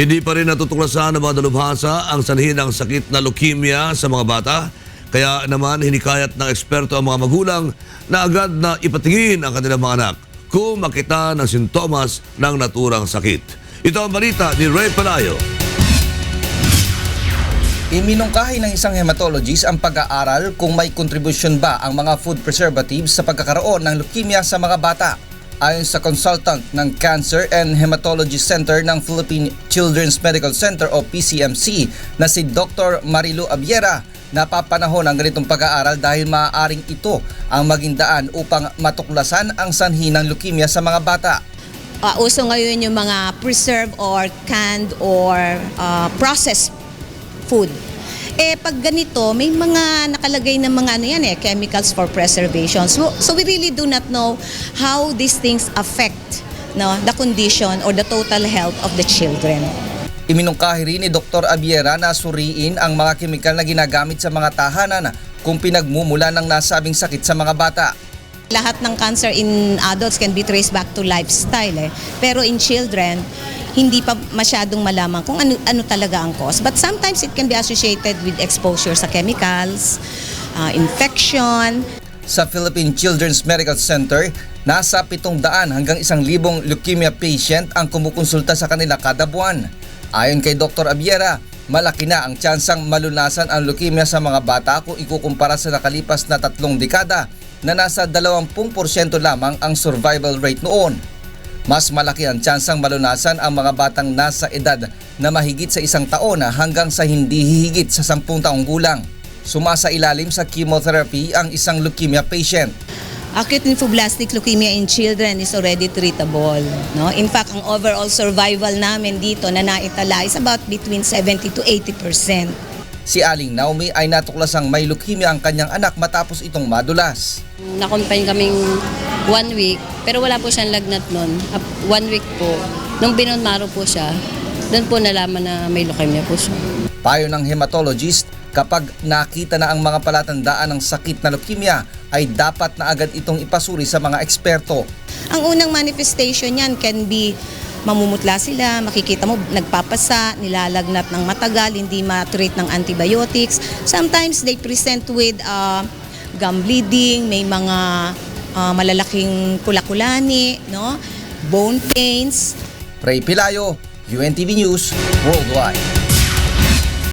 Hindi pa rin natutuklasan ng mga dalubhasa ang sanhi ng sakit na leukemia sa mga bata. Kaya naman hinikayat ng eksperto ang mga magulang na agad na ipatingin ang kanilang mga anak kung makita ng sintomas ng naturang sakit. Ito ang balita ni Ray Palayo. Iminungkahi ng isang hematologist ang pag-aaral kung may kontribusyon ba ang mga food preservatives sa pagkakaroon ng leukemia sa mga bata. Ayon sa consultant ng Cancer and Hematology Center ng Philippine Children's Medical Center o PCMC na si Dr. Marilu Abiera, napapanahon ang ganitong pag-aaral dahil maaaring ito ang maging daan upang matuklasan ang sanhi ng leukemia sa mga bata. uh, uso ngayon yung mga preserved or canned or uh, processed food. Eh pag ganito, may mga nakalagay na mga ano yan eh, chemicals for preservation. So, so we really do not know how these things affect no, the condition or the total health of the children. Iminungkahi rin ni Dr. Abiera na suriin ang mga kemikal na ginagamit sa mga tahanan kung pinagmumula ng nasabing sakit sa mga bata. Lahat ng cancer in adults can be traced back to lifestyle eh. Pero in children, hindi pa masyadong malaman kung ano, ano talaga ang cause. But sometimes it can be associated with exposure sa chemicals, uh, infection, Sa Philippine Children's Medical Center, nasa 700 hanggang 1,000 leukemia patient ang kumukonsulta sa kanila kada buwan. Ayon kay Dr. Abiera, malaki na ang tsansang malunasan ang leukemia sa mga bata kung ikukumpara sa nakalipas na tatlong dekada na nasa 20% lamang ang survival rate noon. Mas malaki ang tsansang malunasan ang mga batang nasa edad na mahigit sa isang taon hanggang sa hindi hihigit sa 10 taong gulang. Sumasa ilalim sa chemotherapy ang isang leukemia patient. Acute lymphoblastic leukemia in children is already treatable. No? In fact, ang overall survival namin dito na naitala is about between 70 to 80 percent. Si Aling Naomi ay natuklasang may leukemia ang kanyang anak matapos itong madulas. Na-confine kaming one week, pero wala po siyang lagnat nun. Up- One week po. Nung binonmaro po siya, doon po nalaman na may leukemia po siya. Payo ng hematologist, kapag nakita na ang mga palatandaan ng sakit na leukemia, ay dapat na agad itong ipasuri sa mga eksperto. Ang unang manifestation niyan can be mamumutla sila, makikita mo nagpapasa, nilalagnat ng matagal, hindi ma-treat ng antibiotics. Sometimes they present with uh, gum bleeding, may mga uh, malalaking kulakulani, no? bone pains, Ray Pilayo, UNTV News, Worldwide.